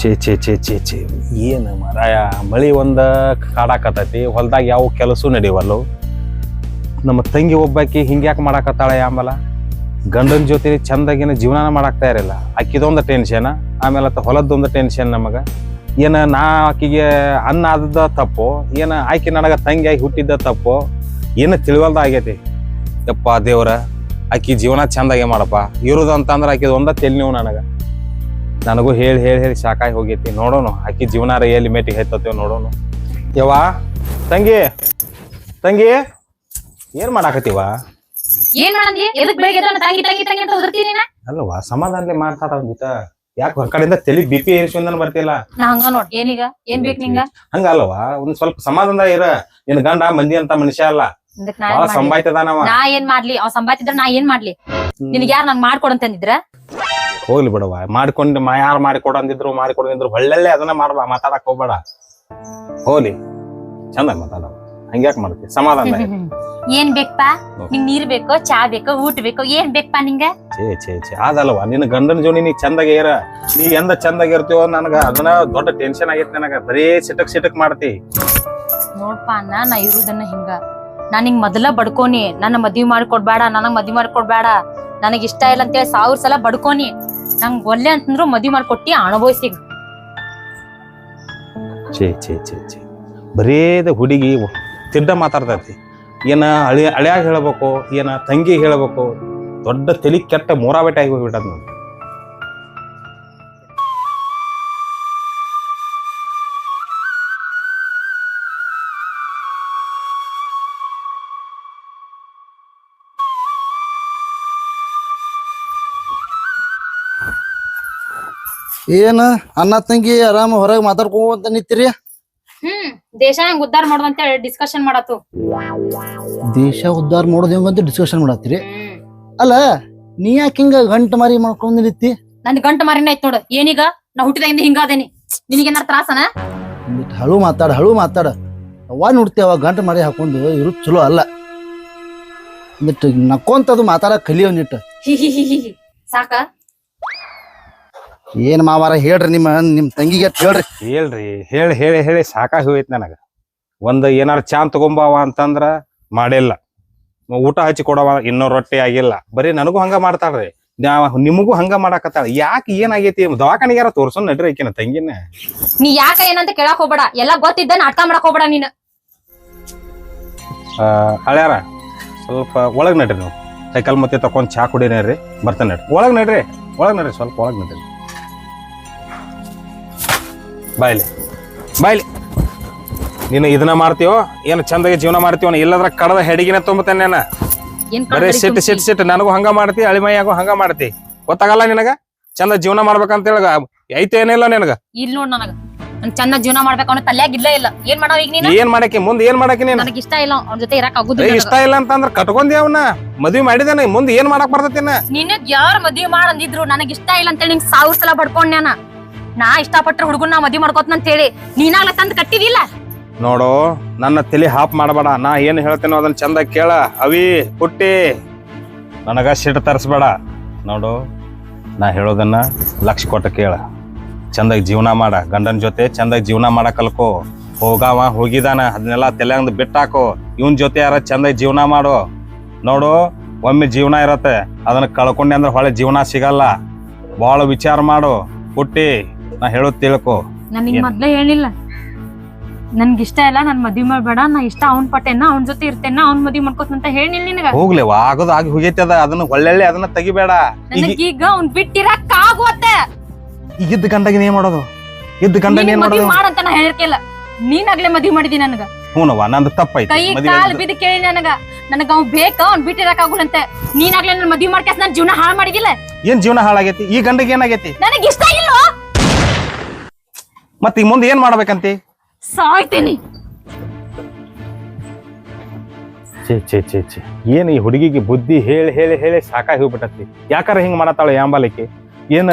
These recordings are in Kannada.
ಚೇ ಚೇ ಚೇ ಚೇ ಚೇ ಏನು ಮರಾಯ, ಮಳಿ ಒಂದು ಕಾಡಾಕತೈತಿ ಹೊಲ್ದಾಗ ಯಾವ ಕೆಲಸ ನಡೆಯವಲ್ಲು ನಮ್ಮ ತಂಗಿ ಒಬ್ಬಾಕಿ ಹಿಂಗ್ಯಾಕೆ ಮಾಡಾಕತ್ತಾಳೆ ಆಮೇಲೆ ಗಂಡನ ಜೊತೆ ಚಂದಾಗಿನ ಜೀವನ ಮಾಡಾಕ್ತಾ ಇರಲಿಲ್ಲ. ಆಕಿದೊಂದು ಟೆನ್ಷನ್ ಆಮೇಲೆ ಆತ ಹೊಲದ್ದೊಂದು ಟೆನ್ಷನ್ ನಮಗೆ. ಏನ ನಾ ಆಕಿಗೆ ಅನ್ನ ಆದದ ತಪ್ಪು, ಏನ ಆಕೆ ನನಗೆ ತಂಗಿಯಾಗಿ ಹುಟ್ಟಿದ್ದ ತಪ್ಪು, ಏನು ತಿಳಿವಲ್ದ ಆಗೈತಿ. ಯಪ್ಪ ದೇವ್ರ, ಆಕಿ ಜೀವನ ಚಂದಾಗೆ ಮಾಡಪ್ಪ. ಇರೋದು ಅಂತಂದ್ರೆ ತೆಲ್ ನೀವು ನನಗೆ. ನನಗೂ ಹೇಳಿ ಹೇಳಿ ಹೇಳಿ ಸಾಕಾಗಿ ಹೋಗೈತಿ. ನೋಡೋಣ ಆಕಿ ಜೀವನ ಎಲ್ಲಿ ಮೇಟಿಗೆ ಹತ್ತತೇವ ನೋಡೋಣ ಯವ್ವ ತಂಗಿ ತಂಗಿ ಏನ್ ಮಾಡಾಕತ್ತೀವ? ಏನ್ ಮಾಡಂದಿ? ಎದಕ್ ಬೆಳಿಗ್ಗೆ ಎದ್ದು ತಂಗಿ ತಂಗಿ ತಂಗಿ ಅಂತ ನಾ ಅಲ್ವಾ ಸಮಾಧಾನಲೆ ಮಾತಾಡ ಒಂದಿಟ ಯಾಕೆ ಹೊರಕಡೆಯಿಂದ ತಲೆ ಬಿ ಪಿ ಏರಿಸ್ಕೊಂಡ್ ಬರ್ತಿಲ್ಲ. ನಾ ಹಂಗ ನೋಡ್ ಏನೀಗ? ಏನ್ ಬೇಕ್ ನಿಂಗ? ಹಂಗ ಅಲ್ವಾ ಒಂದ್ ಸ್ವಲ್ಪ ಸಮಾಧಾನ ಇರ. ನಿನ್ ಗಂಡ ಮಂದಿ ಅಂತ ಮನುಷ್ಯ ಅಲ್ಲ. ಇದಕ್ ನಾ ಬಹಳ ಏನ್ ಮಾಡ್ಲಿ? ಸಂಬಾಯ್ತದಾನವ. ನಾ ಏನ್ ಮಾಡ್ಲಿ? ಅವ್ ಸಂಬಾಯ್ತಿದ್ರ ನಾ ಏನ್ ಮಾಡ್ಲಿ? ನಿನಗ್ ಯಾರ್ ನಂಗ್ ಮಾಡ್ಕೊಡಂತಂದಿದ್ರ? ಹೋಗ್ಲಿ ಬಿಡವ ಮಾಡ್ಕೊಂಡು ಮಾ ಯಾರು ಮಾಡಿಕೊಡಂದಿದ್ರು ಅಂದಿದ್ರು ಮಾಡಿಕೊಡು ಅಂದಿದ್ರು ಒಳ್ಳೆಳ್ಳೆ ಅದನ್ನ ಮಾಡ್ಬಾ ಮಾತಾಡಕ್ ಹೋಗ್ಬೇಡ. ಹೋಗ್ಲಿ. ಚಂದ ಮಾತಾಡ. ಹಂಗ್ಯಾಕ್ ಮಾಡ್ತಿ? ಸಮಾಧಾನ ಏನ್ ಬೇಕಪ್ಪ ನಿಂಗ್ ನೀರ್ ಬೇಕೋ ಚಾ ಬೇಕೋ ಊಟ ಬೇಕೋ ಏನ್ ಬೇಕಪ್ಪ ನಿಂಗ? ಛೇ ಛೇ ಛೇ ಅದಲ್ವ ನಿನ್ನ ಗಂಡನ ಜೋಡಿ ನೀ ಚಂದಾಗಿ ಏರ. ನೀ ಎಂದ ಚಂದಾಗಿ ಇರ್ತೀವೋ ನನಗ ಅದನ್ನ ದೊಡ್ಡ ಟೆನ್ಷನ್ ಆಗೈತಿ ನನಗ. ಬರೀ ಸಿಟಕ್ ಸಿಟಕ್ ಮಾಡ್ತಿ. ನೋಡ್ಪ ಅಣ್ಣ ನಾ ಇರುದನ್ನ ಹಿಂಗ. ನಾ ನಿಂಗ್ ಮೊದಲ ಬಡ್ಕೋನಿ. ನನ್ನ ಮದ್ವಿ ಮಾಡ್ಕೊಡ್ಬೇಡ ನನಗ್ ಮದ್ವಿ ಮಾಡ್ಕೊಡ್ಬೇಡ. ನನಗ್ ಇಷ್ಟ ಇಲ್ಲ ಅಂತೇಳಿ ಸಾವಿರ ಸಲ ಬಡ್ಕೋನಿ. ನಂಗ್ ಒಲ್ಲೆ ಅಂತಂದ್ರು ಮದ್ವಿ ಮಾಡ್ಕೊಟ್ಟಿ ಅನುಭವಿಸಿ ಛೇ ಛೇ ಬರೇದ ಹುಡುಗಿ ತಿಡ್ಡ ಮಾತಾಡ್ತೈತಿ. ಏನ ಹಳಿ ಹಳ್ಯಾಗ ಹೇಳ್ಬೇಕು, ಏನ ತಂಗಿ ಹೇಳ್ಬೇಕು, ದೊಡ್ಡ ತಲಿ ಕೆಟ್ಟ ಮೂರಾಬೇಟೆ ಆಗಿ ಹೋಗ್ಬಿಟ್ಟದ ನಾನು ಏನ ಅಣ್ಣ ತಂಗಿ ಆರಾಮ ಹೊರಗೆ ಮಾತಾಡ್ಕೊಂತ ನಿಂತಿರಿ? ಹ್ಮ್ ದೇಶ ಹೆಂಗ್ ಉದ್ದಾರ ಮಾಡೋದು ಅಂತೇಳಿ ಡಿಸ್ಕಷನ್ ಮಾಡತ್ತು ದೇಶ ಉದ್ದಾರ ಮಾಡೋದು ಡಿಸ್ಕಶನ್ ಡಿಸ್ಕಷನ್ ಮಾಡತ್ತೀರಿ? ಅಲ್ಲ ನೀ ಯಾಕೆ ಹಿಂಗ ಗಂಟ ಮಾರಿ ಮಾಡ್ಕೊಂಡ್ ನಿಂತಿ? ನನ್ ಗಂಟ ಮಾರಿನ ಐತ್ ನೋಡು ಏನೀಗ? ನಾ ಹುಟ್ಟಿದಾಗಿಂದ ಹಿಂಗಾದೇನಿ ನಿನಗೇನಾರ ತ್ರಾಸನ? ಹಳು ಮಾತಾಡ ಹಳು ಮಾತಾಡ. ಅವ ನೋಡ್ತಿ ಅವ ಗಂಟ ಮಾರಿ ಹಾಕೊಂಡು ಇರು ಚಲೋ ಅಲ್ಲ. ನಕ್ಕೊಂತದು ಮಾತಾಡ ಕಲಿ ಒಂದಿಟ್ಟು ಹಿ ಹಿ ಹಿ ಹಿ ಹಿ. ಸಾಕ? ಏನ್ ಮಾವಾರ ಹೇಳ್ರಿ ನಿಮ್ಮ ನಿಮ್ ತಂಗಿಗೆ ಹೇಳ್ರಿ. ಹೇಳ್ರಿ ಹೇಳಿ ಹೇಳಿ ಹೇಳಿ ಸಾಕಾಗಿ ಹೋಯ್ತು ನನಗ. ಒಂದ್ ಏನಾರ ಚಾನ್ ತಗೊಂಬಾವ ಅಂತಂದ್ರ ಮಾಡಿಲ್ಲ. ಊಟ ಹಚ್ಚಿ ಕೊಡವ ಇನ್ನೂ ರೊಟ್ಟಿ ಆಗಿಲ್ಲ. ಬರೀ ನನಗೂ ಹಂಗ ಮಾಡ್ತಾಳ್ರಿ. ನಿಮಗೂ ಹಂಗ ಮಾಡಾಕತ್ತಾಳ. ಯಾಕೆ ಏನಾಗೈತಿ? ದವಾಖಾನಿಗೆ ಯಾರ ತೋರ್ಸೋನ್ ನಡ್ರಿ ಆಕಿನ ತಂಗಿನ. ನೀ ಯಾಕ ಏನಂತ ಕೇಳಕ್ ಹೋಗ್ಬೇಡ. ಎಲ್ಲ ಗೊತ್ತಿದ್ದ ನಾಟಕ ಮಾಡಕ್ ಹೋಗ್ಬೇಡ ನೀನ್. ಆ, ಹಳ್ಯಾರ ಸ್ವಲ್ಪ ಒಳಗ್ ನಡ್ರಿ ನೀವು. ಸೈಕಲ್ ಮತ್ತೆ ತಕೊಂಡ್ ಚಾ ಕುಡಿನೇರಿ. ಬರ್ತಾನೆ ನಡ್ರಿ. ಒಳಗ್ ನಡ್ರಿ ಒಳಗ್ ನಡ್ರಿ ಸ್ವಲ್ಪ ಒಳಗ್ ನಡ್ರಿ. ಬಾಯ್ಲಿ. ಬಾಯ್ಲಿ. ನೀನು ಇದನ್ನ ಮಾಡ್ತೀವೋ ಏನು ಚಂದಾಗಿ ಜೀವನ ಮಾಡ್ತೀವೋ ಇಲ್ಲದ್ರ ಕಡದ ಹೆಡಿಗಿನ ತುಂಬತೇನೆ ನಾನು. ಬರೀ ಸಿಟ್ಟು ಸಿಟ್ಟು ಸಿಟ್ಟು ನನಗೂ ಹಂಗ ಮಾಡ್ತಿ ಅಳಿಮೈಯಾಗೂ ಹಂಗ ಮಾಡ್ತಿ. ಗೊತ್ತಾಗಲ್ಲ ನಿನಗ? ಚಂದ ಜೀವನ ಮಾಡ್ಬೇಕಂತ ಹೇಳ ಐತೆ ಏನಿಲ್ಲ ನಿನಗ? ಇಲ್ಲಿ ನೋಡ್ ನನಗ. ನನ್ ಚಂದ ಜೀವನ ಮಾಡ್ಬೇಕು ಅವ್ನ ತಲ್ಯಾಗ ಇಲ್ಲೇ ಇಲ್ಲ. ಏನ್ ಮಾಡೋ ಈಗ ನೀನು? ಏನ್ ಮಾಡಕ್ಕೆ? ಮುಂದೆ ಏನ್ ಮಾಡಕ್ಕೆ ನೀನು? ನನಗೆ ಇಷ್ಟ ಇಲ್ಲ ಅವ್ನ ಜೊತೆ ಇರಕ್ ಆಗುದಿಲ್ಲ ಇಷ್ಟ ಇಲ್ಲ ಅಂತಂದ್ರೆ ಕಟ್ಕೊಂಡಿ ಅವನ್ನ ಮದ್ವಿ ಮಾಡಿದಾನೆ ಮುಂದೆ ಏನ್ ಮಾಡಕ್ ಬರ್ತೈತಿ ನಿನ್ನ ಯಾರ್ ಮದ್ವಿ ಮಾಡ್ ಅಂದಿದ್ರು ನನಗ್ ಇಷ್ಟ ಇಲ್ಲ ಅಂತೇಳಿ ನಿಂಗೆ ಸಾವಿರ ಸಲ ಬಡ್ಕೊಂಡ್ ನಾನ ನಾ ಇಷ್ಟಪಟ್ಟ ಹುಡುಗನ್ ನಾ ಮದ್ವಿ ಮಾಡ್ಕೋತ ಅಂತ ಹೇಳಿ ನೀನಾಗ್ಲ ತಂದ್ ಕಟ್ಟಿದಿಲ್ಲ? ನೋಡು, ನನ್ನ ತಲೆ ಹಾಪ್ ಮಾಡಬೇಡ. ನಾ ಏನ್ ಹೇಳ್ತೇನೋ ಅದನ್ನ ಚಂದ ಕೇಳ. ಅವಿ, ಹುಟ್ಟಿ. ನನಗ ಸಿಟ್ಟು ತರಿಸ್ಬೇಡ. ನೋಡು, ನಾ ಹೇಳೋದನ್ನ ಲಕ್ಷ ಕೊಟ್ಟು ಕೇಳ. ಚಂದಾಗಿ ಜೀವನ ಮಾಡ. ಗಂಡನ ಜೊತೆ ಚಂದಾಗಿ ಜೀವನ ಮಾಡ ಕಲ್ಕೋ. ಹೋಗಾವ, ಹೋಗಿದಾನ, ಅದನ್ನೆಲ್ಲ ತಲೆಯಂದ್ ಬಿಟ್ಟಾಕು. ಇವನ್ ಜೊತೆ ಯಾರ ಚಂದಾಗಿ ಜೀವನ ಮಾಡು? ನೋಡು, ಒಮ್ಮೆ ಜೀವನ ಇರತ್ತೆ. ಅದನ್ನ ಕಳ್ಕೊಂಡೆ ಅಂದ್ರೆ ಹೊಳೆ ಜೀವನ ಸಿಗಲ್ಲ. ಭಾಳ ವಿಚಾರ ಮಾಡು. ಪುಟ್ಟಿ ನಾ ಹೇಳೋದ್ ತಿಳ್ಕೊ. ನನಗ್ ಏನ್? ಮೊದ್ಲೇ ಹೇಳಿಲ್ಲ. ನನ್ಗೆ ಇಷ್ಟ ಇಲ್ಲ ನನ್ ಮದ್ವಿ ಮಾಡ್ಬೇಡ ನಾ ಇಷ್ಟ ಅವ್ನ್ ಪಟ್ಟೆನ ಅವ್ನ ಜೊತೆ ಇರ್ತೇನ ಅವ್ನ್ ಮದ್ವಿ ಮಾಡ್ಕೋತ ಅಂತ ಹೇಳಿಲ್ಲ ನಿನಗ. ಹೋಗ್ಲಿ ಆಗೋದು ಆಗಿ ಹೋಗೈತಿ ಅದ ಅದನ್ನ ಒಳ್ಳೆಳ್ಳೆ ಅದನ್ನ ತೆಗಿಬೇಡ. ಈಗ ನನಗೀಗ ಅವ್ನ್ ಬಿಟ್ಟಿರಕ್ ಆಗುವತ್ತೆ ಇದ್ದ ಗಂಡಗಿನ ಏನ್ ಮಾಡೋದು? ಇದ್ದ ಗಂಡನ ನೀನ್ ಏನ್ ಮದ್ವಿ ಮಾಡೋದು? ಮಾಡಂತ ನಾ ಹೇಳಿರ್ಕಿಲ್ಲ ನೀನಾಗ್ಲೇ ಮದ್ವಿ ಮಾಡಿದಿ ನನಗ. ಹ್ಞೂನವ್ವ ನಂದು ತಪ್ಪೈತಿ ಕೈ ಮದ್ವೆ ಕಾಲ್ ಆಗಿದ್ದು. ಬಿದ್ದು ಕೇಳಿ ನನಗ. ನನಗ ಅವ್ನ್ ಬೇಕ ಅವ್ನ್ ಬಿಟ್ಟಿರಕ್ ಆಗುಲ್ಲಂತೆ ನೀನಾಗ್ಲೇ ನನ್ ಮದ್ವಿ ಮಾಡ್ಕೇಸ್ ನನ್ ಜೀವನ ಹಾಳು ಮಾಡಿದಿಲ್ಲ. ಏನ್ ಜೀವನ ಹಾಳಾಗೈತಿ? ಈ ಗಂಡಗೆ ಏನಾಗೈತಿ? ನನಗ್ ಇಷ್ಟ ಇಲ್ಲ? ಮತ್ ಈ ಮುಂದೆ ಏನ್ ಮಾಡ್ಬೇಕಂತಿ? ಸಾಯ್ತೀನಿ. ಛೇ ಛೇ ಛೇ ಛೇ. ಏನ್ ಈ ಹುಡುಗಿಗೆ ಬುದ್ಧಿ ಹೇಳಿ ಹೇಳಿ ಹೇಳಿ ಸಾಕಾಗಿ ಹೋಗ್ಬಿಟ್ಟತಿ? ಯಾಕಾರ ಹಿಂಗ್ ಮಾಡತ್ತಾಳೆ ಯಾಂಬಾಲಿಕೆ ಏನ್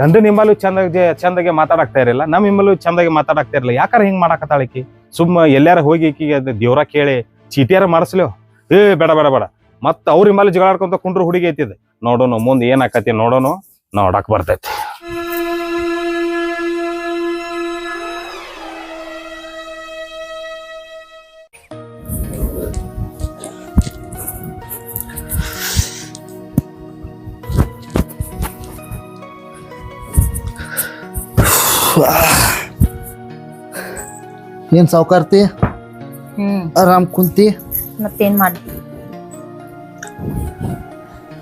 ಗಂಡ ನಿಂಬಾಲು ಚಂದ ಚಂದಾಗ ಮಾತಾಡಕ್ತಾ ಇರಲಿಲ್ಲ ನಮ್ಮ ಹಿಂಬಾಲು ಚಂದಾಗಿ ಮಾತಾಡಕ್ತಾ ಇರಲಿಲ್ಲ. ಯಾಕಾರ ಹಿಂಗ್ ಮಾಡಾಕತ್ತಾಳಿಕಿ ಸುಮ್ಮ ಎಲ್ಲಾರ ಹೋಗಿ ಈಕಿಗೆ ಅದ್ ದೇವ್ರ ಕೇಳಿ ಚೀಟಿಯಾರ ಮಾಡಿಸ್ಲೋ? ಏ ಬೇಡ ಬೇಡ ಬೇಡ. ಮತ್ತ ಅವ್ರ ಹಿಂಬಾಲು ಜಗಳಾಡ್ಕೊಂತ ಕುಂಡ್ರು ಹುಡುಗಿ ಐತಿದ್ ನೋಡೋನು ಮುಂದೆ ಏನ್ ಆಕತಿ ನೋಡೋನು ನೋಡಕ್ ಬರ್ತೈತಿ. ಏನ್ ಸಾವುಕಾರ್ತಿ? ಹ್ಮ್. ಆರಾಮ್ ಕುಂತಿ? ಮತ್ತೇನ್ ಮಾಡ್ತಿ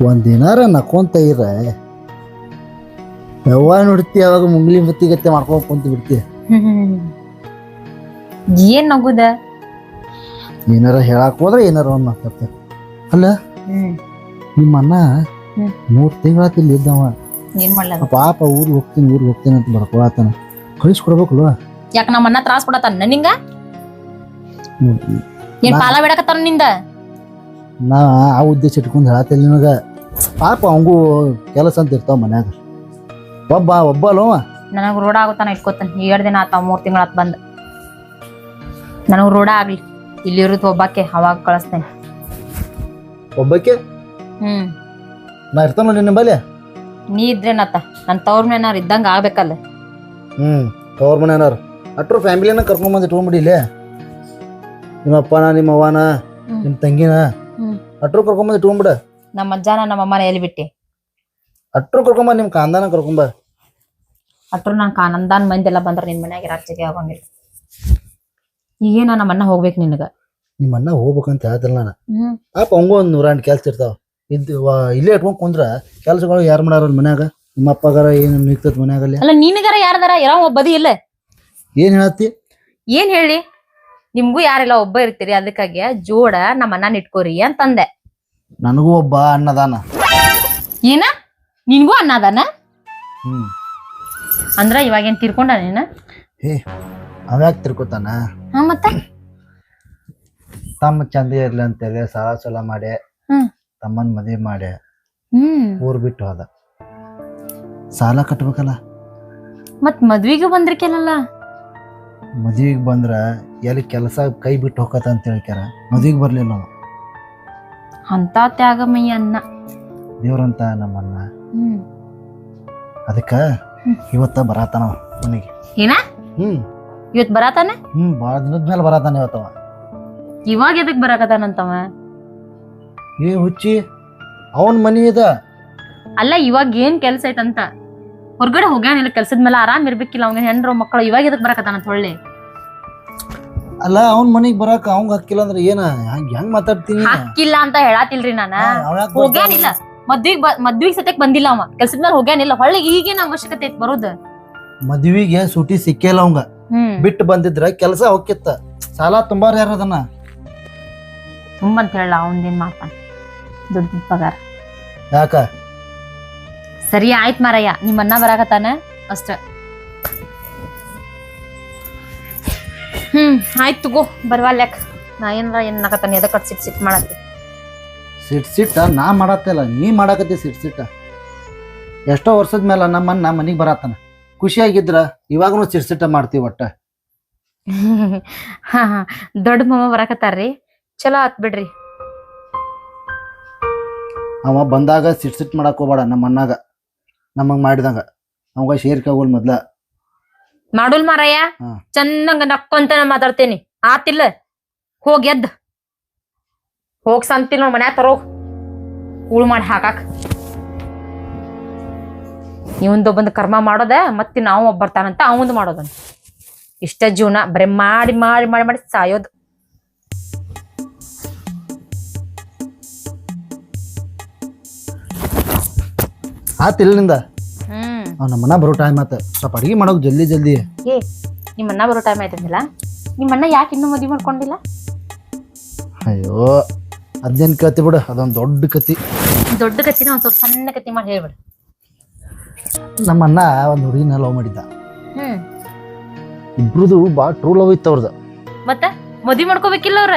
ಒಂದಿನಾರ ನಕೊಂತ ನಕ್ಕೊಂತ ಇರ. ಯಾವಾಗ ನೋಡ್ತಿ ಯಾವಾಗ ಮುಂಗ್ಲಿ ಮುತ್ತಿಗತ್ತೆ ಮಾಡ್ಕೊಂಡ್ ಕುಂತ ಬಿಡ್ತಿ. ಏನ್ ನಗುದ? ಏನಾರ ಹೇಳಕ್ ಹೋದ್ರೆ ಏನಾರ ಒಂದ್ ಮಾತಾಡ್ತ. ಅಲ್ಲ ಹ್ಮ್. ನಿಮ್ಮ ಅಣ್ಣ ಹ್ಮ್. ಮೂರ್ ತಿಂಗಳಾತ ಇಲ್ಲಿ ಇದ್ದವ. ಏನ್ ಮಾಡ್ಲ? ಪಾಪ ಊರಿಗೆ ಹೋಗ್ತೀನಿ ಊರಿಗೆ ಹೋಗ್ತೀನಿ ಅಂತ ಬರ್ಕೊಳತಾನ. ಕಳಿಸ್ಕೊಡ್ಬೇಕಲ್ವ ಯಾಕ ನಮ್ಮ ಅಣ್ಣ ತ್ರಾಸ್ ಕೊಡತಾನ ನಿಂಗ? ಏನ್ ಪಾಲ ಬಿಡಕತ್ತಾನ ನಿಂದ? ನಾ ಆ ಉದ್ದೇಶ ಇಟ್ಕೊಂಡು ಹೇಳತ್ತಿಲ್ಲ ನಿನಗ. ಪಾಪ ಅವಂಗೂ ಕೆಲಸ ಅಂತ ಇರ್ತಾವ ಮನ್ಯಾಗ. ಒಬ್ಬ ಒಬ್ಬ ಅಲ್ವ ನನಗೆ ರೋಡ ಆಗುತ್ತಾನ ಇಟ್ಕೋತಾನ ಎರಡು ದಿನ ಆತ ಮೂರು ತಿಂಗಳ ಆತ ಬಂದು. ನನಗೆ ರೋಡ ಆಗ್ಲಿ. ಇಲ್ಲಿ ಇರುತ್ತ ಒಬ್ಬಕ್ಕೆ ಅವಾಗ ಕಳಿಸ್ತೇನೆ. ಒಬ್ಬಕ್ಕೆ ಹ್ಮ್. ನಾ ಇರ್ತಾನ ನಿನ್ನ ಬಲ್ಲಿ? ನೀ ಇದ್ರೇನತ್ತ? ನನ್ ತವ್ರ ಮನೆಯವ್ರ ಇದ್ದಂಗ ಆಗ್ಬೇಕಲ್ಲ. ಹ್ಮ್ ತವ್ರ ಮನೆಯವ್ರು. ಅಟ್ರು ಫ್ಯಾಮಿಲಿನ ಕರ್ಕೊಂಡ್ಬಂದು ಇಟ್ಕೊಂಡ್ಬಿಡಿ ಇಲ್ಲೇ. ನಿಮ್ಮ ಅಪ್ಪನ ನಿಮ್ಮ ಅವ್ವನ ನಿಮ್ ನಿಮ್ಮ ತಂಗಿನ ಅಟ್ರ ಕರ್ಕೊಂಬಂದು ಇಟ್ಕೊಂಡ್ಬಿಡ ನಮ್ಮ ಅಜ್ಜನ ನಮ್ಮ ಅಮ್ಮನ ಎಲ್ಲಿ ಬಿಟ್ಟಿ? ಅಟ್ರು ಕರ್ಕೊಂಬ ನಿಮ್ಮ ಕಾಂದಾನ ಕರ್ಕೊಂಬ ಅಟ್ರು ನನ್ ಕಾನಂದಾನ್ ಮಂದೆಲ್ಲ ಬಂದ್ರೆ ನಿನ್ ಮನ್ಯಾಗ ರಾಜ್ಯಗೆ ಆಗಂಗಿಲ್ಲ. ಈಗೇನ ನಮ್ಮ ಅಣ್ಣ ಹೋಗ್ಬೇಕು ನಿನಗ? ನಿಮ್ಮ ಅಣ್ಣ ಹೋಗ್ಬೇಕಂತ ಹೇಳ್ತಿಲ್ಲ ನಾನು. ಹ್ಮ್. ಪಾಪ ಅವಂಗೂ ಒಂದು ನೂರ ಎಂಟು ಕೆಲ್ಸ ಇರ್ತಾವ. ಇದ್ದು ವ- ಇಲ್ಲೇ ಇಟ್ಕೊಂಡ್ ಕುಂದ್ರ ಕೆಲ್ಸಗಳು ಯಾರು ಮಾಡಾರ ಮನ್ಯಾಗ? ನಿಮ್ಮ ಅಪ್ಪಗಾರ ಏನು ನಿಗ್ತದ ಮನ್ಯಾಗಲ್ಲಿ? ಅಲ್ಲ ನಿನಗರ ಯಾರದಾರ? ಯಾರೋ ಒಬ್ಬ ಬದಿ ಇಲ್ಲ. ಏನ್ ಹೇಳತ್ತಿ? ಏನ್ ಹೇಳಿ? ನಿಮ್ಗೂ ಯಾರೆಲ್ಲ ಒಬ್ಬ ಇರ್ತೀರಿ ಅದಕ್ಕಾಗಿ ಜೋಡ ನಮ್ಮ ಅಣ್ಣನ ಇಟ್ಕೋರಿ ಅಂತಂದೆ. ನನಗೂ ಒಬ್ಬ ಅಣ್ಣದಾನ ಏನ? ನಿನ್ಗೂ ಅಣ್ಣ ಅದಾನ ಹ್ಮ್. ಅಂದ್ರ ಇವಾಗ ಏನ್ ತೀರ್ಕೊಂಡ ನೀನ? ಹೇ ಅವ್ಯಾಕ್ ತಿರ್ಕೋತಾನ? ಹಾ ಮತ್ತ? ತಮ್ಮ ಚಂದ ಇರ್ಲಿ ಅಂತೇಳಿ ಸಾಲ ಸಾಲ ಮಾಡಿ ಹ್ಮ್. ತಮ್ಮನ್ ಮದ್ವೆ ಮಾಡಿ ಹ್ಮ್. ಊರ್ ಬಿಟ್ಟು ಹೋದ. ಸಾಲ ಕಟ್ಬೇಕಲ್ಲ? ಮತ್ ಮದ್ವಿಗೂ ಬಂದ್ರಿಕೆಲ್ಲ ಮದ್ವಿಗ್ ಬಂದ್ರೆ ಎಲ್ಲಿ ಕೆಲಸ ಕೈ ಬಿಟ್ಟು ಹೋಗತ್ತ ಅಂತ ಹೇಳ್ಕ್ಯಾರ. ಮದುವೆಗೆ ಬರ್ಲಿಲ್ಲ ಅವ. ಅಂತ ತ್ಯಾಗಮಯ್ಯ ಅನ್ನ. ದೇವ್ರಂತ ನಮ್ಮನ್ನ. ಹ್ಮ್. ಅದಕ್ಕ ಹ್ಮ್. ಇವತ್ತ ಬರಾತಾನ ಅವ ಮನೆಗೆ. ಏನ? ಹ್ಮ್. ಇವತ್ ಬರಾತಾನೆ? ಹ್ಮ್ ಬಹಳ ದಿನದ ಮೇಲೆ ಬರತಾನೆ ಇವತ್ತವ ಇವಾಗ ಎದಕ್ ಬರಾಕತಾನಂತವ ಏ ಹುಚ್ಚಿ ಅವನ್ ಮನಿ ಇದ ಅಲ್ಲ ಇವಾಗ ಏನ್ ಕೆಲ್ಸ ಐತಂತ? ಹೊರಗಡೆ ಹೋಗ್ಯಾನಿಲ್ಲ ಕೆಲ್ಸದ ಮೇಲೆ ಆರಾಮ್ ಇರ್ಬೇಕಿಲ್ಲ ಅವ್ನ ಹೆಂಡ್ರು ಮಕ್ಕಳು ಇವಾಗ ಎದಕ್ ಬರಕತ್ತಾನ ಹೊಳ್ಳಿ. ಅಲ್ಲ ಅವ್ನ ಮನಿಗ್ ಬರಾಕ ಅವಂಗ ಹಾಕಿಲ್ಲ ಅಂದ್ರೆ ಏನ? ಹಂಗ್ ಹೆಂಗ್ ಮಾತಾಡ್ತೀನಿ? ಹಾಕಿಲ್ಲ ಅಂತ ಹೇಳಾತಿಲ್ರಿ ನಾನ. ಹೋಗ್ಯಾನಿಲ್ಲ. ಮದ್ವಿಗ್ ಮದ್ವಿಗ್ ಸತ್ಯಕ್ ಬಂದಿಲ್ಲ ಅವ. ಕೆಲ್ಸದ ಮೇಲೆ ಹೋಗ್ಯಾನಿಲ್ಲ. ಹೊಳ್ಳಿ ಈಗೇನ ಅವಶ್ಯಕತೆ ಐತ್ ಬರೋದು. ಮದ್ವಿಗೆ ಸೂಟಿ ಸಿಕ್ಕಿಲ್ಲ ಅವಂಗ. ಬಿಟ್ಟು ಬಂದಿದ್ರ ಕೆಲಸ ಹೋಕ್ಕಿತ್ತ. ಸಾಲ ತುಂಬಾರ ಯಾರ ಅದನ್ನ? ತುಂಬಂತ ಹೇಳ ಅವನ್ದೇನ್ ಮಾಡ್ತಾನ? ದುಡ್ಡು ಪಗಾರ. ಯಾಕ? ಸರಿ ಆಯ್ತ್ ಮಾರಯ್ಯ ನಿಮ್ಮ ಅಣ್ಣ ಬರಾಕತ್ತಾನ ಅಷ್ಟ. ಹ್ಮ್ ಆಯ್ತು ತಗೋ ಬರ್ವಾಲ್ಯಾಕ ನಾ ಏನಾರ ಏನ್ ನಾಕತ್ತಾನ ಎದಕ್ ಅಟ್ ಸಿಟ್ ಸಿಟ್ ಮಾಡತ್ತೆ? ಸಿಟ್ ಸಿಟ್ಟ? ನಾ ಮಾಡತ್ತಿಲ್ಲ ನೀ ಮಾಡಾಕತ್ತಿ ಸಿಟ್ ಸಿಟ್ಟ. ಎಷ್ಟೋ ವರ್ಷದ ಮೇಲೆ ನಮ್ಮನ್ನ ಮನಿಗ್ ಬರತ್ತಾನ ಖುಷಿಯಾಗಿದ್ರ ಇವಾಗನು ಸಿಟ್ ಸಿಟ್ಟ ಮಾಡ್ತೀವಿ ಒಟ್ಟ. ಹಾ ಹಾ. ದೊಡ್ಡ ಮಾಮ ಬರಾಕತ್ತಾರ್ರಿ. ಚಲೋ ಆತ್ ಬಿಡ್ರಿ. ಅವ ಬಂದಾಗ ಸಿಟ್ ಸಿಟ್ ಮಾಡಕ್ ಹೋಗ್ಬೇಡ ನಮ್ಮ ಅಣ್ಣಾಗ. ನಮಗ್ ಮಾಡಿದಂಗ. ನಮ್ಗ ಶೇರ್ಕೆ ಆಗೋಲ್ ಮೊದ್ಲ. ಮಾಡುಲ್ ಮಾರಯ್ಯ ಹಾ. ಚಂದಂಗ ನಕ್ಕೊಂತ ಮಾತಾಡ್ತೇನಿ. ಆತಿಲ್ಲ ಹೋಗ್ ಎದ್ದ. ಹೋಗ್ ಸಂತಿಲ್ ನೋಡ್ ಮನ್ಯಾಗ ತರೋ. ಕೂಳು ಮಾಡಿ ಹಾಕಾಕ. ಇವಂದು ಬಂದು ಕರ್ಮ ಮಾಡೋದ ಮತ್ತೆ ನಾವು ಒಬ್ಬ ಬರ್ತಾನಂತ ಅವಂದು ಮಾಡೋದಂತ ಇಷ್ಟ ಜೀವನ ಬರೀ ಮಾಡಿ ಮಾಡಿ ಮಾಡಿ ಮಾಡಿ ಸಾಯೋದು. ಆತ್ ಇಲ್ಲಿಂದ ಹ್ಮ್ ಮನ ಬರೋ ಟೈಮ್ ಆತ. ಸ್ವಲ್ಪ ಅಡಿಗೆ ಮಾಡೋದು ಜಲ್ದಿ ಜಲ್ದಿ. ಏ ಅಣ್ಣ ಬರೋ ಟೈಮ್ ಆಯ್ತಂದಿಲ್ಲ? ನಿಮ್ಮನ್ನ ಯಾಕೆ ಇನ್ನೂ ಮದ್ವೆ ಮಾಡ್ಕೊಂಡಿಲ್ಲ? ಅಯ್ಯೋ ಅದೇನು ಕತಿ ಬಿಡು ಅದೊಂದು ದೊಡ್ಡ ಕತಿ. ದೊಡ್ಡ ಕತಿನ ಒಂದು ಸ್ವಲ್ಪ ಸಣ್ಣ ಕತಿ ಮಾಡಿ ಹೇಳ್ಬಿಡು. ನಮ್ಮ ಅಣ್ಣ ಒಂದು ಹುಡುಗಿನ ಲವ್ ಮಾಡಿದ್ದ. ಹ್ಮ್. ಇಬ್ರದು ಭಾಳ ಟ್ರೂ ಲವ್ ಇತ್ತು ಅವ್ರದ್ದು ಮತ್ತ? ಮದ್ವಿ ಮಾಡ್ಕೋಬೇಕಿಲ್ಲ ಅವ್ರ?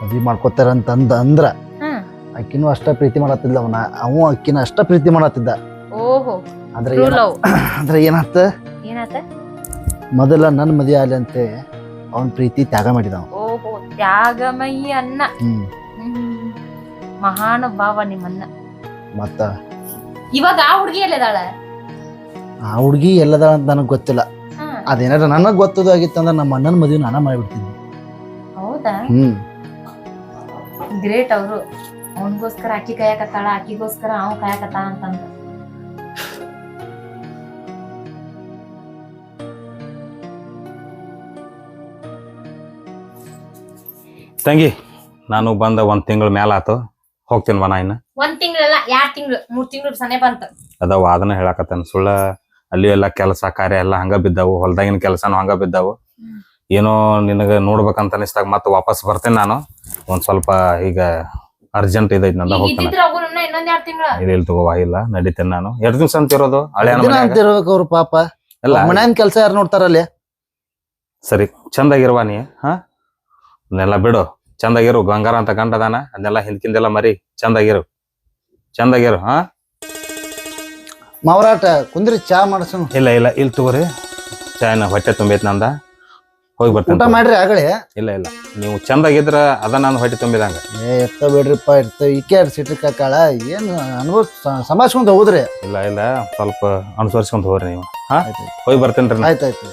ಮದ್ವಿ ಮಾಡ್ಕೋತಾರ ಅಂತಂದ ಅಂದ್ರ ಆಕಿನೂ ಅಕ್ಕಿನೂ ಅಷ್ಟ ಪ್ರೀತಿ ಮಾಡತ್ತಿದ್ದ ಅವನ ಅವ ಅಕ್ಕಿನ ಅಷ್ಟ ಪ್ರೀತಿ ಮಾಡತ್ತಿದ್ದ. ಓಹೋ. ಲವ್ ಆದ್ರೆ ಏನಾತ? ಏನಾತ? ಮೊದಲ ನನ್ನ ಮದುವೆ ಆಗ್ಲಿ ಅಂತ ಅವನ್ ಪ್ರೀತಿ ತ್ಯಾಗ ಮಾಡಿದ ಅವನು ಓಹೋ ತ್ಯಾಗಮಯಿ ಅನ್ನ. ಹ್ಮ್. ಭಾವ ನಿಮ್ಮನ್ನ. ಮತ್ತ? ಇವಾಗ ಆ ಹುಡುಗಿ ಎಲ್ಲದಾಳ? ಆ ಹುಡ್ಗಿ ಎಲ್ಲದ ಅಂತ ನನಗೆ ಗೊತ್ತಿಲ್ಲ. ಅದೇನಾರ ನನಗ್ ಗೊತ್ತದ ಅಂದ್ರೆ ನಮ್ಮ ಅಣ್ಣನ ಮದುವೆ ನಾನ ಮಾಡಿಬಿಡ್ತೀನಿ. ಹೌದಾ? ಹ್ಮ್. ಗ್ರೇಟ್ ಅವರು. ಅವನಿಗೋಸ್ಕರ ಅಕ್ಕಿ ಕಾಯಕತ್ತಾಳ ಅಕ್ಕಿಗೋಸ್ಕರ ಅವ್ ಕಾಯಕತ್ತಾಳ ಅಂತಂದ ತಂಗಿ ನಾನು ಬಂದ ಒಂದ್ ತಿಂಗಳ ಮ್ಯಾಲ ಆತು. ಹೋಗ್ತೀನಿ ಬಾ ನಾ ಇನ್ನ. ಒಂದ್ ತಿಂಗಳಲ್ಲ ಎರಡ್ ತಿಂಗಳು? ಮೂರ್ ತಿಂಗಳು ಸನೆ ಬಂತ. ಅದಾವ ಅದನ್ನ ಹೇಳಕತ್ತೆ ಸುಳ್ಳ ಅಲ್ಲಿ ಎಲ್ಲ ಕೆಲಸ ಕಾರ್ಯ ಎಲ್ಲ ಹಂಗ ಬಿದ್ದಾವು. ಹೊಲ್ದಾಗಿನ ಕೆಲಸನು ಹಂಗ ಬಿದ್ದಾವು. ಏನೋ ನಿನಗ ನೋಡ್ಬೇಕಂತ ಅನಿಸ್ದಾಗ ಮತ್ತೆ ವಾಪಸ್ ಬರ್ತೇನೆ ನಾನು. ಒಂದ್ ಸ್ವಲ್ಪ ಈಗ ಅರ್ಜೆಂಟ್ ಇದೈತಿ ನಂದ ಹೋಗ್ತಾನೆ. ಇದ್ದಿದ್ರ ಹೋಗೋಣ ಇನ್ನೊಂದ್ ಎರಡ್ ತಿಂಗಳ? ಇಲ್ಲ ಇಲ್ಲಿ ತಗೋವಾ ಇಲ್ಲ. ನಡೀತೇನೆ ನಾನು. ಎರಡ್ ದಿವ್ಸ ಅಂತ ಇರೋದು ಹಳೆ ದಿನ ಅಂತ ಇರ್ಬೇಕು ಅವ್ರು ಪಾಪ. ಎಲ್ಲ ಮನ್ಯಾನ್ ಕೆಲಸ ಯಾರು ನೋಡ್ತಾರಲ್ಲಿ? ಸರಿ ಚಂದಾಗಿರುವ ನೀ ಹಾ? ಅದನ್ನೆಲ್ಲ ಬಿಡು. ಚಂದಾಗಿರು ಗಂಗಾರ ಅಂತ ಗಂಡ ಅದಾನ ಅದನ್ನೆಲ್ಲ ಹಿಂದ್ಕಿಂದೆಲ್ಲ ಮರಿ. ಚಂದಾಗಿರು. ಚಂದಾಗಿರು ಹಾ? ಮಾವರಾಟ ಕುಂದ್ರಿ ಚಾ ಮಾಡಿಸು ಇಲ್ಲ ಇಲ್ಲ ಇಲ್ಲಿ ತಗೋರಿ. ಚಾಯ್ನ ಹೊಟ್ಟೆ ತುಂಬೈತಿ ನಂದ. ಹೋಗಿ ಊಟ ಬರ್ತೇನೆ ಮಾಡ್ರಿ ಆಗಳೆ ಇಲ್ಲ ಇಲ್ಲ. ನೀವು ಚಂದಾಗಿದ್ರ ಅದ ನಾನು ಹೊಟ್ಟೆ ತುಂಬಿದಂಗ. ಏ ಇರ್ತಾವ ಬಿಡ್ರಿಪ್ಪ ಎತ್ತ ಈಕೆ ಸಿಟ್ರಿ ಕಾಳ ಏನು ಅನುಭವ ಸಮಾಜಕೊಂಡು ಹೋಗುದ್ರಿ? ಇಲ್ಲ ಇಲ್ಲ. ಸ್ವಲ್ಪ ಅನುಸರಿಸ್ಕೊಂತ ಹೋಗ್ರಿ ನೀವು. ಹಾ? ಹೋಗಿ ಬರ್ತೇನ್ರಿ ಆಯ್ತಾಯ್ತು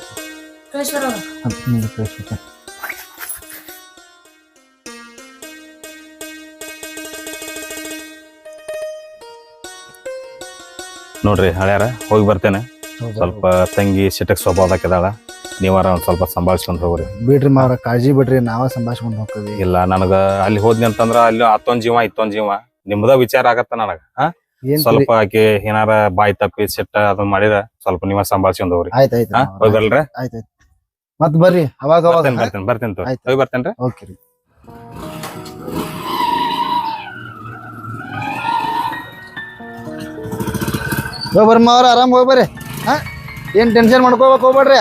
ಆಯ್ತು ನೋಡ್ರಿ ಹಳ್ಯಾರ ಹೋಗಿ ಬರ್ತೇನೆ. ಸ್ವಲ್ಪ ತಂಗಿ ಸಿಟಕ್ ಸ್ವಭಾವದಾಕಿದಾಳ ನೀವಾರ ಒಂದ್ ಸ್ವಲ್ಪ ಸಂಭಾಳಿಸ್ಕೊಂಡ್ ಹೋಗ್ರಿ. ಬಿಡ್ರಿ ಮಾರ ಕಾಳಜಿ ಬಿಡ್ರಿ ನಾವ ಸಂಭಾಷಿಸ್ಕೊಂಡ್ ಹೋಗ್ತೀವಿ. ಇಲ್ಲ ನನಗ ಅಲ್ಲಿ ಹೋದ್ನಿ ಅಂತಂದ್ರ ಅಲ್ಲಿ ಹತ್ತೊಂದ್ ಜೀವ ಇತ್ತೊಂದ್ ಜೀವ. ನಿಮ್ದ ವಿಚಾರ ಆಗತ್ತ ನನಗ ಸ್ವಲ್ಪ ಆಕೆ ಏನಾರ ಬಾಯಿ ತಪ್ಪಿ ಸಿಟ್ಟ ಅದನ್ನ ಮಾಡಿದ ಸ್ವಲ್ಪ ನೀವ ಸಂಭಾಳಿಸ್ಕೊಂಡ್ ಹೋಗ್ರಿ. ಹೋಗಿ ಬರ್ಲ್ರಿ. ಮತ್ ಬರ್ರಿ ಅವಾಗ ಅವಾಗ. ಬರ್ತೇನೆ ಬರ್ತೇನೆ ಬರ್ತೇನೆ ಹೋಗಿ ಬರ್ತೇನ್ರಿ. ಓಕೆ ರೀ ಅವ್ರ ಆರಾಮ್ ಹೋಗ್ಬರ್ರಿ ಹ? ಏನ್ ಟೆನ್ಷನ್ ಮಾಡ್ಕೋಬೇಕು ಹೋಗ್ಬೇಡ್ರಿ.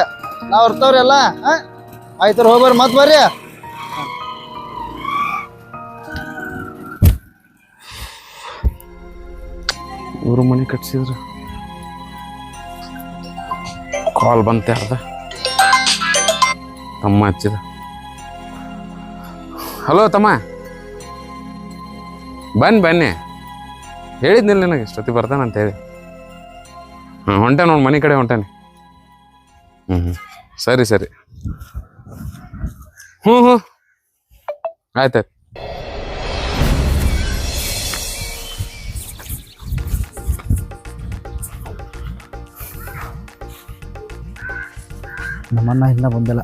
ನಾವ್ ಇರ್ತಾವ್ರಿ ಎಲ್ಲ ಹ ಆಯ್ತು ಹೋಗ್ಬರ್ರಿ ಮತ್ ಬರ್ರಿ. ಇವರು ಮನೆ ಕಟ್ಸಿದ್ರು. ಕಾಲ್ ಬಂತೆ ಅರ್ಧ ತಮ್ಮ ಹಚ್ಚಿದ. ಹಲೋ ತಮ್ಮ. ಬನ್ನಿ ಬನ್ನಿ. ಹೇಳಿದ್ನಿಲ್ಲ ನನಗೆ ಎಷ್ಟೊತ್ತಿ ಬರ್ತಾನೆ ಅಂತ ಹೇಳಿ. ಹ್ಞೂ ಹೊಂಟೆ ನೋಡಿ ಮನೆ ಕಡೆ ಹೊಂಟಾನೆ. ಹ್ಞೂ ಹ್ಞೂ ಸರಿ ಸರಿ. ಹ್ಞೂ ಹ್ಞೂ ಆಯ್ತಾಯ್ತು. ನಮ್ಮನ್ನ ಇನ್ನ ಬಂದಿಲ್ಲ.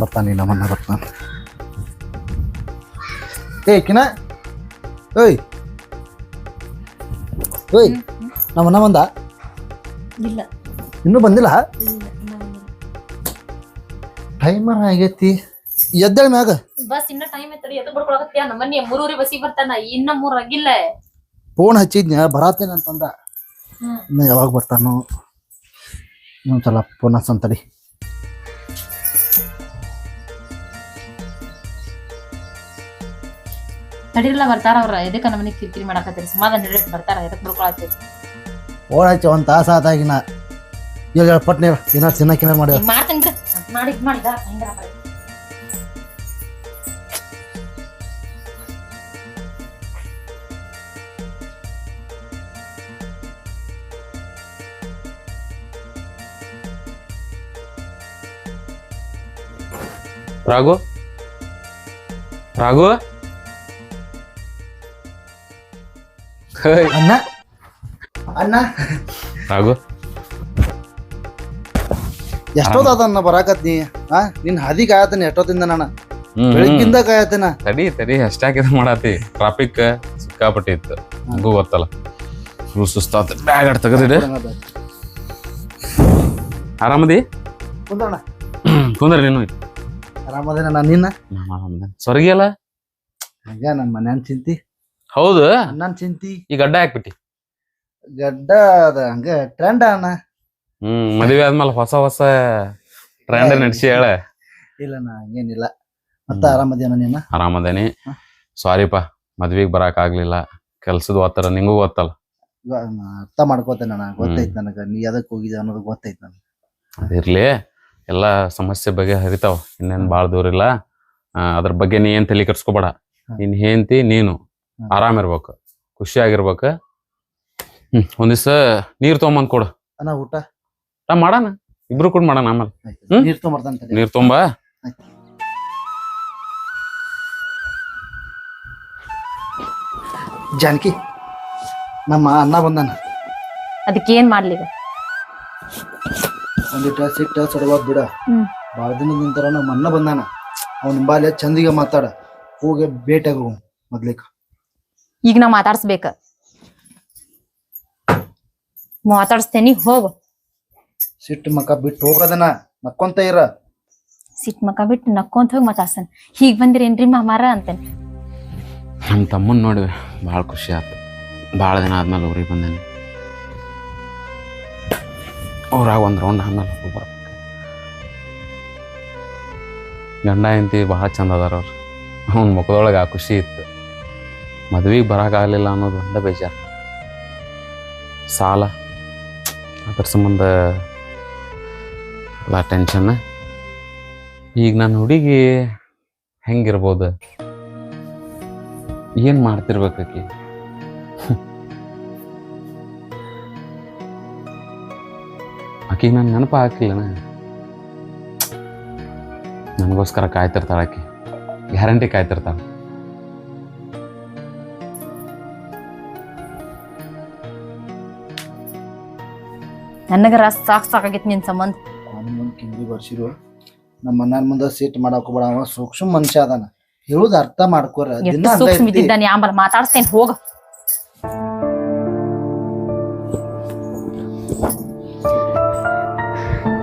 ಬರ್ತಾನೆ ನಮ್ಮನ್ನ ಬರ್ತಾನೆ. ಏಯ್, ಕಿನ. ಓಯ್ ಓಯ್ ನಮ್ಮನ್ನ ಬಂದ? ಇಲ್ಲ. ಇನ್ನೂ ಬಂದಿಲ್ಲ. ಟೈಮರ್ ಆಗೈತಿ. ಎದ್ದೇಳ ಮ್ಯಾಗ. ಬಸ್ ಇನ್ನ ಟೈಮ್ ಐತಡಿ ಎದ್ದು ಬಡ್ಕೊಳಕತ್ತೀಯ ನಮ್ಮನೆ ಮೂರೂರಿ ಬಸಿ ಬರ್ತಾನ ಇನ್ನ ಮೂರ್ ಆಗಿಲ್ಲ. ಫೋನ್ ಹಚ್ಚಿದ್ನ ಬರಾತೇನೆ ಅಂತಂದ. ಹ್ಮ್. ಇನ್ನು ಯಾವಾಗ ಬರ್ತಾನೋ. ಇನ್ನೊಂದ್ಸಲ ಫೋನ್ ಹಚ್ಚಂತಡಿ ತಡಿರಲ್ಲ ಬರ್ತಾರ ಅವ್ರ? ಎದಕ್ಕ ನಮ್ಮನೆ ಕಿರಿಕಿರಿ ಮಾಡಕತ್ತೀರಿ? ಸಮಾಧಾನ ಬರ್ತಾರ? ಎದಕ್ ಬಡ್ಕೊಳತ್ತೀರಿ ಹಚ್ಚಿ ಒಂದು ತಾಸು ಆದಾಗಿನ ಇವಾಗ ಪಟ್ನೆ ಏನಾರು ತಿನ್ನಕ್ಕೆ ಏನಾರು ಮಾಡಿ ಮಾಡ್ತೇನೆ ಬಿಡು. ಮಾಡಿ ಇದ್ ಮಾಡಿದ ಹಿಂಗ ರಾಘು? ರಾಘು? ಹೇಯ್, ಅಣ್ಣ? ಅಣ್ಣ? ಹಾಗೂ ಎಷ್ಟೊತ್ತದನ್ನ ಬರಾಕತ್ನಿ ಹಾ ನಿನ್ ಹಾದಿ ಕಾಯತನ ಎಷ್ಟೊತ್ತಿಂದ ನಾನು. ಬೆಳಗ್ಗಿಂದ ಕಾಯತನ ತಡಿ ತಡಿ ಅಷ್ಟಾಕಿದ ಮಾಡಾತಿ. ಟ್ರಾಫಿಕ್ ಸಿಕ್ಕಾಪಟ್ಟಿ ಇತ್ತು ಹಂಗೂ ಗೊತ್ತಲ್ಲ. ಫುಲ್ ಸುಸ್ತಾತ. ಬ್ಯಾಗ್ ಆಡ್ ತೆಗದಿಡೆ ಆರಾಮದಿ? ಕುಂದ್ರಣ ಕುಂದ್ರ ನೀನು. ಆರಾಮದೇನ ನಾನು ನಿನ್ನ? ಸ್ವರ್ಗಿ ಅಲ್ಲ? ಹಂಗ ನಮ್ಮ ಮನ್ಯಾನ್ ಚಿಂತಿ. ಹೌದು. ನನ್ನ ಚಿಂತಿ. ಈ ಗಡ್ಡ ಹಾಕ್ಬಿಟ್ಟಿ. ಗಡ್ಡ ಅದ ಹಂಗ ಟ್ರೆಂಡ್ ಅಣ್ಣ. ಹ್ಮ್ ಮದುವೆ ಆದ್ಮೇಲೆ ಹೊಸ ಹೊಸ ಟ್ರೆಂಡ್ ನಡೆಸಿ ಹೇಳ. ಇಲ್ಲ ನಾ ಹಂಗೇನಿಲ್ಲ. ಮತ್ತ ಆರಾಮದೇನ ನೀನ? ಆರಾಮದೇನಿ. ಸಾರಿಪ್ಪ ಮದ್ವಿಗ್ ಬರಾಕ್ ಆಗ್ಲಿಲ್ಲ. ಕೆಲ್ಸದ ಒತ್ತರ ನಿಂಗೂ ಗೊತ್ತಲ್ಲ ನಾ ಅರ್ಥ ಮಾಡ್ಕೋತೇನೆ ಅಣ್ಣ ಗೊತ್ತೈತ್ ನನಗ. ನೀ ಎದಕ್ ಹೋಗಿದ್ದೆ ಅನ್ನೋದು ಗೊತ್ತೈತ್ ನನಗೆ. ಅದಿರ್ಲಿ ಎಲ್ಲ ಸಮಸ್ಯೆ ಬಗ್ಗೆ ಹರಿತಾವ ಇನ್ನೇನ್ ಬಾಳ ದೂರ ಇಲ್ಲ. ಆ, ಅದ್ರ ಬಗ್ಗೆ ನೀ ಏನ್ ತಲೆ ಕೆಡ್ಸ್ಕೊಬೇಡ. ನೀನ್ ನಿನ್ ಹೆಂಡತಿ ನೀನು. ಆರಾಮ್ ಆರಾಮಿರ್ಬೇಕು ಖುಷಿಯಾಗಿರ್ಬೇಕು. ಹ್ಮ್ ಒಂದಿವ್ಸ ನೀರ್ ತಗೊಂಬಂದ್ ಕೊಡು. ಅಣ್ಣ ಊಟ? ನಾ ಮಾಡೋಣ. ಇಬ್ರು ಕೂಡ ಮಾಡೋಣ ಆಮೇಲೆ. ಹ್ಮ್? ನೀರ್ ತೊಗೊಂಬರ್ತಾನೆ ನೀರ್ ತುಂಬ ಜಾನಕಿ ನಮ್ಮ ಅಣ್ಣ ಬಂದಾನ. ಅದಕ್ಕೆ ಏನ್ ಮಾಡ್ಲಿ ಈಗ? ಒಂದಿಟ್ಟ ಸಿಟ್ಟ ಸಡವಾದ್ ಬಿಡ. ಹ್ಮ್. ಬಾಳ ದಿನದ ನಂತರ ನಮ್ಮ ಅಣ್ಣ ಬಂದಾನ. ಅವ್ನ ಬಾಲ್ಯ ಚಂದಿಗೆ ಮಾತಾಡ. ಹೋಗಿ ಭೇಟಿಯಾಗ ಮೊದ್ಲಿಕ. ಈಗ ನಾ ಮಾತಾಡ್ಸ್ಬೇಕ. ಮಾತಾಡ್ಸ್ತೇನಿ ಹೋಗ. ಸಿಟ್ಟು ಮಕ್ಕ ಬಿಟ್ಟು ಹೋಗೋದನ ನಕ್ಕೊಂತ ಇರ. ಸಿಟ್ ಮಕ ಬಿಟ್ಟು ನಕ್ಕೊಂತ ಹೋಗಿ ಮಾತಾಡ್ಸನ್ ಹೀಗ್ ಬಂದಿರೇನ್ರಿ ಮಾಮಾರ ಅಂತೇನೆ. ನಮ್ಮ ತಮ್ಮನ್ ನೋಡಿ ಭಾಳ ಖುಷಿ ಆಯ್ತು ಭಾಳ ದಿನ ಆದ್ಮೇಲೆ ಊರಿಗೆ ಬಂದೇನೆ. ಊರಾಗ ಒಂದು ರೌಂಡ್ ಆದ್ಮೇಲೆ ಹೋಗಿ ಬರ್ಬೇಕು. ಗಂಡ ಹೆಂಡತಿ ಭಾಳ ಚಂದ ಅದಾರ ಅವ್ರು. ಅವ್ನ ಮುಖದೊಳಗೆ ಆ ಖುಷಿ ಇತ್ತು. ಮದ್ವೆಗೆ ಬರೋಕ್ಕಾಗಲಿಲ್ಲ ಅನ್ನೋದು ಒಂದ ಬೇಜಾರು. ಸಾಲ. ಅದ್ರ ಸಂಬಂಧ ಎಲ್ಲ ಟೆನ್ಷನ್ ಈಗ ನನ್ನ ಹುಡುಗಿ ಹೆಂಗಿರ್ಬೋದು? ಏನು ಮಾಡ್ತಿರ್ಬೇಕಾಕಿ ಆಕಿಗೆ ನಾನು ನೆನಪು ಹಾಕಿಲ್ಲನ ನನಗೋಸ್ಕರ ಕಾಯ್ತಿರ್ತಾಳೆ ಆಕಿ. ಗ್ಯಾರಂಟಿ ಕಾಯ್ತಿರ್ತಾಳೆ. ನನಗರ ಸಾಕ್ ಸಾಕಾಗೈತಿ ನಿನ್ ಸಂಬಂಧ. ಮುಂದೆ ಕಿಂದಿ ಬರ್ಸಿರು. ನಮ್ಮ ಮನ್ಯಾನ ಮುಂದೆ ಸಿಟ್ಟು ಮಾಡಕ್ ಬೇಡ ಅವ ಸೂಕ್ಷ್ಮ ಮನುಷ್ಯ ಅದಾನ. ಹೇಳುದ ಅರ್ಥ ಮಾಡ್ಕೋರ ದಿನ ಎಷ್ಟು ಸೂಕ್ಷ್ಮ. ಇದ್ದಿದ್ದಾನೆ ಆಂಬಲ್ ಮಾತಾಡ್ಸ್ತೇನೆ ಹೋಗ.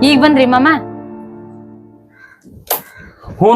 ಈಗ ಬಂದ್ರಿ ಮಾಮ? ಹ್ಞೂ